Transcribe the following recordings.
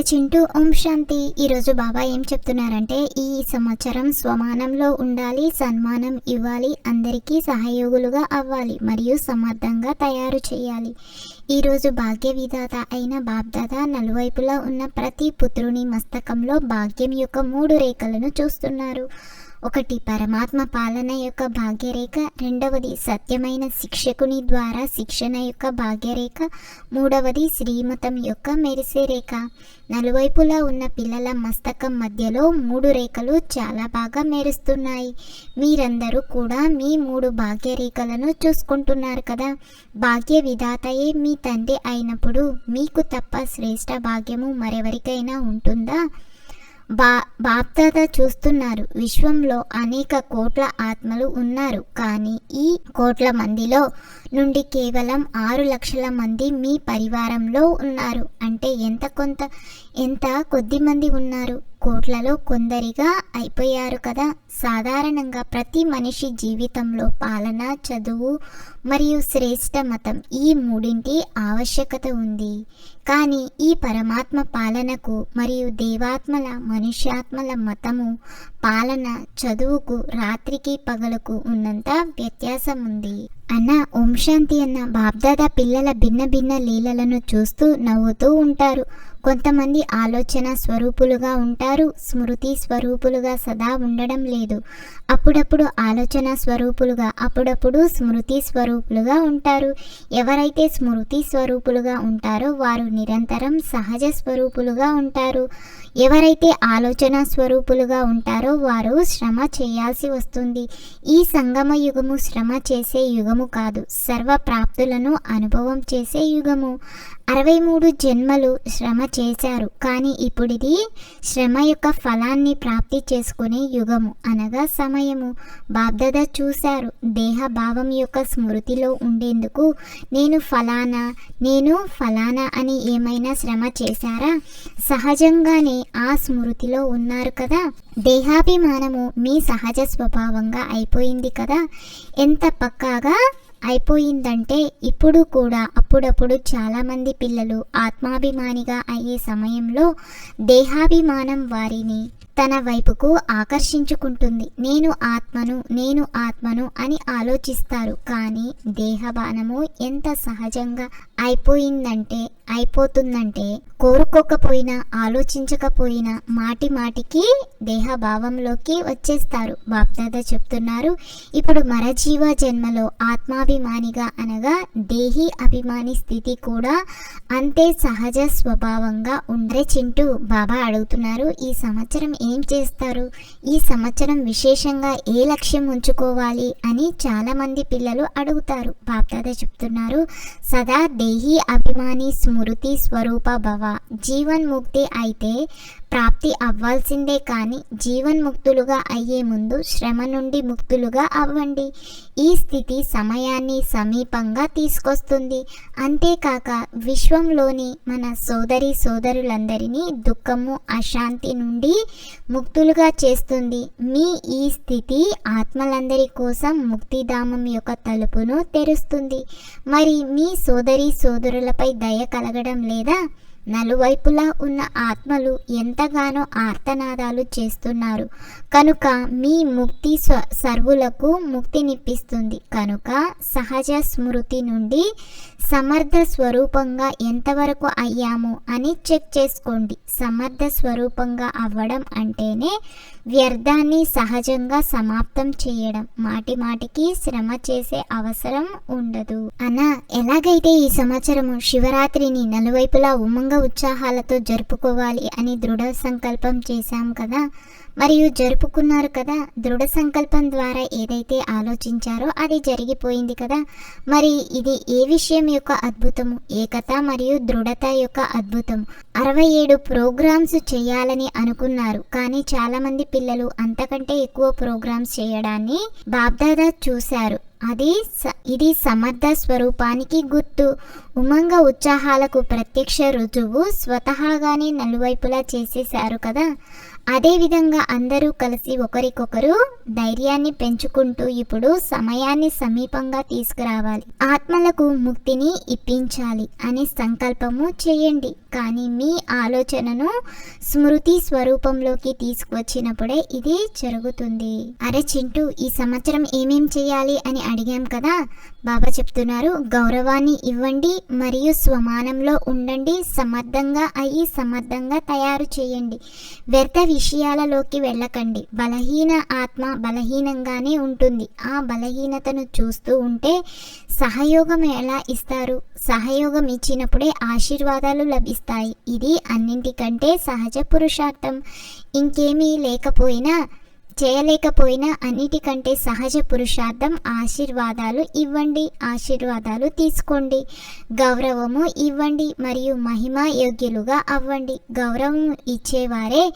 ఎర్ర చింటూ ఓం శాంతి. ఈరోజు బాబా ఏం చెప్తున్నారంటే ఈ సంవత్సరం స్వమానంలో ఉండాలి సన్మానం ఇవ్వాలి అందరికీ సహయోగులుగా అవ్వాలి మరియు సమర్థంగా తయారు చేయాలి. ఈరోజు భాగ్య విధాత అయిన బాబ్దాద నలువైపులా ఉన్న ప్రతి పుత్రుని మస్తకంలో భాగ్యం యొక్క మూడు రేఖలను చూస్తున్నారు. ఒకటి పరమాత్మ పాలన యొక్క భాగ్యరేఖ. రెండవది సత్యమైన శిక్షకుని ద్వారా శిక్షణ యొక్క భాగ్యరేఖ. మూడవది శ్రీమతం యొక్క మెరిసే రేఖ. నలువైపులా ఉన్న పిల్లల మస్తకం మధ్యలో మూడు రేఖలు చాలా బాగా మెరుస్తున్నాయి. మీరందరూ కూడా మీ మూడు భాగ్యరేఖలను చూసుకుంటున్నారు కదా? భాగ్య విధాతయే మీ తండ్రి అయినప్పుడు మీకు తప్ప శ్రేష్ట భాగ్యము మరెవరికైనా ఉంటుందా? బా బాప్తాత చూస్తున్నారు. విశ్వంలో అనేక కోట్ల ఆత్మలు ఉన్నారు. కానీ ఈ కోట్ల మందిలో నుండి కేవలం ఆరు లక్షల మంది మీ పరివారంలో ఉన్నారు. అంటే ఎంత కొంత ఎంత కొద్ది మంది ఉన్నారు? కోట్లలో కొందరిగా అయిపోయారు కదా. సాధారణంగా ప్రతి మనిషి జీవితంలో పాలన చదువు మరియు శ్రేష్ట మతం ఈ మూడింటి ఆవశ్యకత ఉంది. కానీ ఈ పరమాత్మ పాలనకు మరియు దేవాత్మల మనుష్యాత్మల మతము పాలన చదువుకు రాత్రికి పగలకు ఉన్నంత వ్యత్యాసం ఉంది. అన్న ఓం శాంతి అన్న బాబ్దాదా పిల్లల భిన్న భిన్న లీలలను చూస్తూ నవ్వుతూ ఉంటారు. కొంతమంది ఆలోచన స్వరూపులుగా ఉంటారు స్మృతి స్వరూపులుగా సదా ఉండడం లేదు. అప్పుడప్పుడు ఆలోచన స్వరూపులుగా అప్పుడప్పుడు స్మృతి స్వరూపులుగా ఉంటారు. ఎవరైతే స్మృతి స్వరూపులుగా ఉంటారో వారు నిరంతరం సహజ స్వరూపులుగా ఉంటారు. ఎవరైతే ఆలోచన స్వరూపులుగా ఉంటారో వారు శ్రమ చేయాల్సి వస్తుంది. ఈ సంగమ యుగము శ్రమ చేసే యుగము కాదు సర్వ ప్రాప్తులను అనుభవం చేసే యుగము. అరవై మూడు జన్మలు శ్రమ చేశారు. కానీ ఇప్పుడు ఇది శ్రమ యొక్క ఫలాన్ని ప్రాప్తి చేసుకునే యుగము. అనగా సమయము. బాబ్దద చూశారు. దేహ భావం యొక్క స్మృతిలో ఉండేందుకు నేను ఫలానా నేను ఫలానా అని ఏమైనా శ్రమ చేశారా? సహజంగానే ఆ స్మృతిలో ఉన్నారు కదా. దేహాభిమానము మీ సహజ స్వభావంగా అయిపోయింది కదా. ఎంత పక్కాగా అయిపోయిందంటే ఇప్పుడు కూడా అప్పుడప్పుడు చాలామంది పిల్లలు ఆత్మాభిమానిగా అయ్యే సమయంలో దేహాభిమానం వారిని తన వైపుకు ఆకర్షించుకుంటుంది. నేను ఆత్మను నేను ఆత్మను అని ఆలోచిస్తారు. కానీ దేహబానము ఎంత సహజంగా అయిపోయిందంటే అయిపోతుందంటే కోరుకోకపోయినా ఆలోచించకపోయినా మాటి మాటికి దేహభావంలోకి వచ్చేస్తారు. బాప్దాద చెప్తున్నారు ఇప్పుడు మరజీవ జన్మలో ఆత్మాభిమానిగా అనగా దేహి అభిమాని స్థితి కూడా అంతే సహజ స్వభావంగా ఉండే చింటూ బాబా అడుగుతున్నారు. ఈ సంవత్సరం ఏం చేస్తారు? ఈ సంవత్సరం విశేషంగా ఏ లక్ష్యం ఉంచుకోవాలి? అని చాలామంది పిల్లలు అడుగుతారు. బాప్దాద చెప్తున్నారు సదా దేహి అభిమాని స్మృతి స్వరూప భవ జీవన్ముక్తి అయితే ప్రాప్తి అవ్వాల్సిందే కానీ జీవన్ముక్తులుగా అయ్యే ముందు శ్రమ నుండి ముక్తులుగా అవ్వండి. ఈ స్థితి సమయాన్ని సమీపంగా తీసుకొస్తుంది. అంతేకాక విశ్వంలోని మన సోదరి సోదరులందరినీ దుఃఖము అశాంతి నుండి ముక్తులుగా చేస్తుంది. మీ ఈ స్థితి ఆత్మలందరి కోసం ముక్తిధామం యొక్క తలుపును తెరుస్తుంది. మరి మీ సోదరి సోదరులపై దయ కలగడం లేదా? నలువైపులా ఉన్న ఆత్మలు ఎంతగానో ఆర్తనాదాలు చేస్తున్నారు. కనుక మీ ముక్తి స్వ సర్వులకు ముక్తినిప్పిస్తుంది కనుక సహజ స్మృతి నుండి సమర్థ స్వరూపంగా ఎంతవరకు అయ్యాము అని చెక్ చేసుకోండి. సమర్థ స్వరూపంగా అవ్వడం అంటేనే వ్యర్థాన్ని సహజంగా సమాప్తం చేయడం. మాటి మాటికి శ్రమ చేసే అవసరం ఉండదు. అన్న ఎలాగైతే ఈ సంవత్సరము శివరాత్రిని నలువైపులా ఉమంగ ఉత్సాహాలతో జరుపుకోవాలి అని దృఢ సంకల్పం చేశాం కదా. మరియు జరుపుకున్నారు కదా దృఢ సంకల్పం ద్వారా ఏదైతే ఆలోచించారో అది జరిగిపోయింది కదా. మరి ఇది ఏ విషయం యొక్క అద్భుతము? ఏకత మరియు దృఢత యొక్క అద్భుతం అరవై ఏడు ప్రోగ్రామ్స్ చేయాలని అనుకున్నారు కానీ చాలామంది పిల్లలు అంతకంటే ఎక్కువ ప్రోగ్రామ్స్ చేయడాన్ని బాబ్దాదా చూశారు. అది స- ఇది సమర్థ స్వరూపానికి గుర్తు. ఉమంగ ఉత్సాహాలకు ప్రత్యక్ష రుజువు స్వతహాగానే నలువైపులా చేసేశారు కదా. అదేవిధంగా అందరూ కలిసి ఒకరికొకరు ధైర్యాన్ని పెంచుకుంటూ ఇప్పుడు సమయాన్ని సమీపంగా తీసుకురావాలి. ఆత్మలకు ముక్తిని ఇప్పించాలి అనే సంకల్పము చేయండి. కానీ మీ ఆలోచనను స్మృతి స్వరూపంలోకి తీసుకువచ్చినప్పుడే ఇది జరుగుతుంది. అరే చింటూ ఈ సంవత్సరం ఏమేం చేయాలి అని అడిగాం కదా? బాబా చెప్తున్నారు గౌరవాన్ని ఇవ్వండి మరియు స్వమానంలో ఉండండి సమర్థంగా అయ్యి సమర్థంగా తయారు చేయండి. వ్యర్థ విషయాలలోకి వెళ్ళకండి. బలహీన ఆత్మ బలహీనంగానే ఉంటుంది. ఆ బలహీనతను చూస్తూ ఉంటే సహయోగం ఎలా ఇస్తారు? సహయోగం ఇచ్చినప్పుడే ఆశీర్వాదాలు లభిస్తాయి. ఇది అన్నింటికంటే సహజ పురుషార్థం. ఇంకేమీ లేకపోయినా చేయలేకపోయినా అన్నిటికంటే సహజ పురుషార్థం ఆశీర్వాదాలు ఇవ్వండి. ఆశీర్వాదాలు తీసుకోండి. గౌరవము ఇవ్వండి మరియు మహిమ యోగ్యులుగా అవ్వండి. గౌరవం ఇచ్చేవారే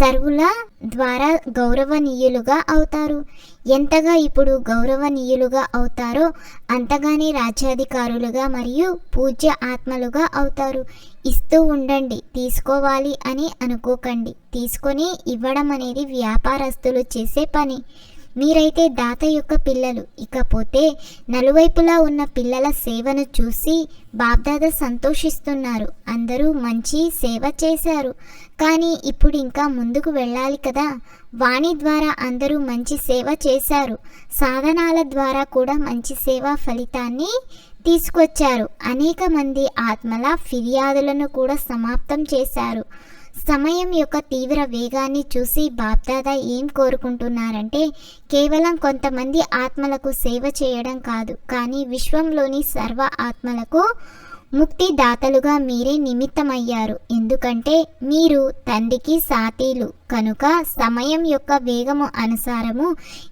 సర్వుల ద్వారా గౌరవనీయులుగా అవుతారు. ఎంతగా ఇప్పుడు గౌరవనీయులుగా అవుతారో అంతగానే రాజ్యాధికారులుగా మరియు పూజ్య ఆత్మలుగా అవుతారు. ఇస్తూ ఉండండి. తీసుకోవాలి అని అనుకోకండి. తీసుకొని ఇవ్వడం అనేది వ్యాపారస్తులు చేసే పని. మీరైతే దాత యొక్క పిల్లలు. ఇకపోతే నలువైపులా ఉన్న పిల్లల సేవను చూసి బాబ్దాద సంతోషిస్తున్నారు. అందరూ మంచి సేవ చేశారు. కానీ ఇప్పుడు ఇంకా ముందుకు వెళ్ళాలి కదా. వాణి ద్వారా అందరూ మంచి సేవ చేశారు. సాధనాల ద్వారా కూడా మంచి సేవా ఫలితాన్ని తీసుకొచ్చారు. అనేక మంది ఆత్మల ఫిర్యాదులను కూడా సమాప్తం చేశారు. సమయం యొక్క తీవ్ర వేగాన్ని చూసి బాప్దాదా ఏం కోరుకుంటున్నారంటే కేవలం కొంతమంది ఆత్మలకు సేవ చేయడం కాదు కానీ విశ్వంలోని సర్వ ఆత్మలకు ముక్తి దాతలుగా మీరే నిమిత్తమయ్యారు. ఎందుకంటే మీరు తండ్రికి సాతీలు. కనుక సమయం యొక్క వేగము అనుసారము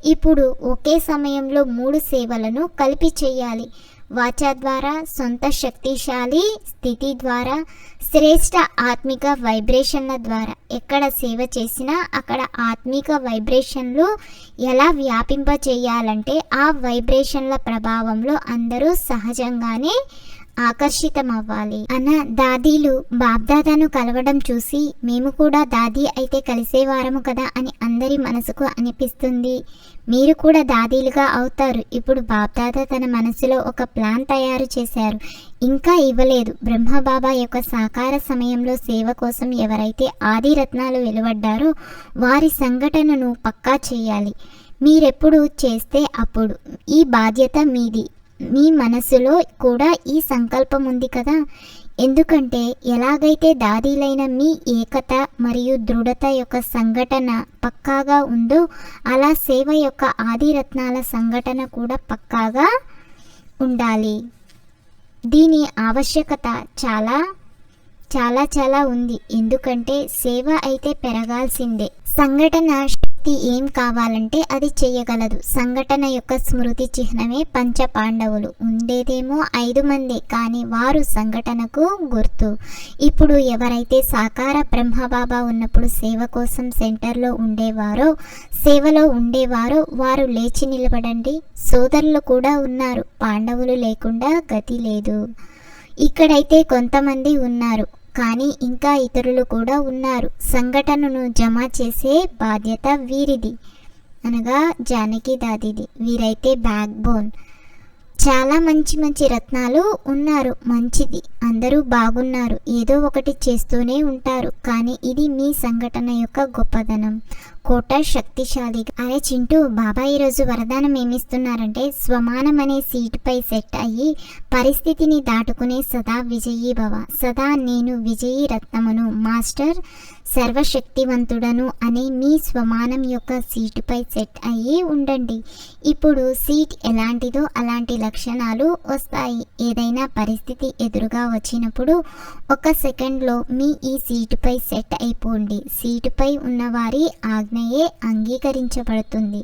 ఇప్పుడు ఒకే సమయంలో మూడు సేవలను కలిపి చేయాలి వాచ ద్వారా సొంత శక్తిశాలి స్థితి ద్వారా శ్రేష్ట ఆత్మిక వైబ్రేషన్ల ద్వారా. ఎక్కడ సేవ చేసినా అక్కడ ఆత్మిక వైబ్రేషన్లు ఎలా వ్యాపింప చేయాలంటే ఆ వైబ్రేషన్ల ప్రభావంలో అందరూ సహజంగానే ఆకర్షితమవ్వాలి. అన్న దాదీలు బాబ్దాదాను కలవడం చూసి మేము కూడా దాదీ అయితే కలిసేవారము కదా అని అందరి మనసుకు అనిపిస్తుంది. మీరు కూడా దాదీలుగా అవుతారు. ఇప్పుడు బాబ్దాదా తన మనసులో ఒక ప్లాన్ తయారు చేశారు. ఇంకా ఇవ్వలేదు. బ్రహ్మబాబా యొక్క సాకార సమయంలో సేవ కోసం ఎవరైతే ఆదిరత్నాలు వెలువడ్డారో వారి సంఘటనను పక్కా చేయాలి. మీరెప్పుడు చేస్తే అప్పుడు. ఈ బాధ్యత మీది. మీ మనసులో కూడా ఈ సంకల్పం ఉంది కదా? ఎందుకంటే ఎలాగైతే దాదీలైన మీ ఏకత మరియు దృఢత యొక్క సంఘటన పక్కాగా ఉందో అలా సేవ యొక్క ఆదిరత్నాల సంఘటన కూడా పక్కాగా ఉండాలి. దీని ఆవశ్యకత చాలా చాలా చాలా ఉంది. ఎందుకంటే సేవ అయితే పెరగాల్సిందే. సంఘటన వ్యక్తి ఏం కావాలంటే అది చేయగలదు. సంఘటన యొక్క స్మృతి చిహ్నమే పంచ పాండవులు ఉండేదేమో ఐదు మంది కానీ వారు సంఘటనకు గుర్తు. ఇప్పుడు ఎవరైతే సాకార బ్రహ్మబాబా ఉన్నప్పుడు సేవ కోసం సెంటర్లో ఉండేవారో సేవలో ఉండేవారో వారు లేచి నిలబడండి. సోదరులు కూడా ఉన్నారు. పాండవులు లేకుండా గతి లేదు. ఇక్కడైతే కొంతమంది ఉన్నారు. కానీ ఇంకా ఇతరులు కూడా ఉన్నారు. సంఘటనను జమ చేసే బాధ్యత వీరిది. అనగా జానకి దాదిది. వీరైతే బ్యాక్ బోన్ చాలా మంచి మంచి రత్నాలు ఉన్నారు. మంచిది. అందరూ బాగున్నారు. ఏదో ఒకటి చేస్తూనే ఉంటారు. కానీ ఇది మీ సంఘటన యొక్క గొప్పదనం. కోట శక్తిశాలిగా అరే చింటూ బాబా ఈరోజు వరదానం ఏమిస్తున్నారంటే స్వమానం అనే సీటుపై సెట్ అయ్యి పరిస్థితిని దాటుకునే సదా విజయీ భవ సదా నేను విజయీ రత్నమును మాస్టర్ సర్వశక్తివంతుడను అనే మీ స్వమానం యొక్క సీటుపై సెట్ అయ్యి ఉండండి. ఇప్పుడు సీట్ ఎలాంటిదో అలాంటి లక్షణాలు వస్తాయి. ఏదైనా పరిస్థితి ఎదురుగా వచ్చినప్పుడు ఒక సెకండ్లో మీ ఈ సీటుపై సెట్ అయిపోండి. సీటుపై ఉన్నవారి ప్రతిజ్ఞయే అంగీకరించబడుతుంది.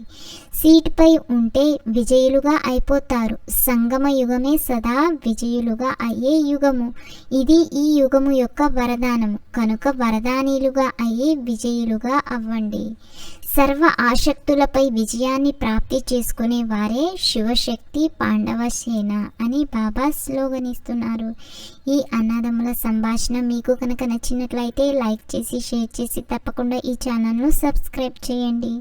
సీటుపై ఉంటే విజయులుగా అయిపోతారు. సంగమ యుగమే సదా విజయులుగా అయ్యే యుగము. ఇది ఈ యుగము యొక్క వరదానము. కనుక వరదానీలుగా అయ్యి విజయులుగా అవ్వండి. సర్వ ఆసక్తులపై విజయాన్ని ప్రాప్తి చేసుకునే వారే శివశక్తి పాండవ సేన అని బాబా స్లోగనిస్తున్నారు. ఈ అన్నాదముల సంభాషణ మీకు కనుక నచ్చినట్లయితే లైక్ చేసి షేర్ చేసి తప్పకుండా ఈ ఛానల్ను సబ్స్క్రైబ్ చేయండి.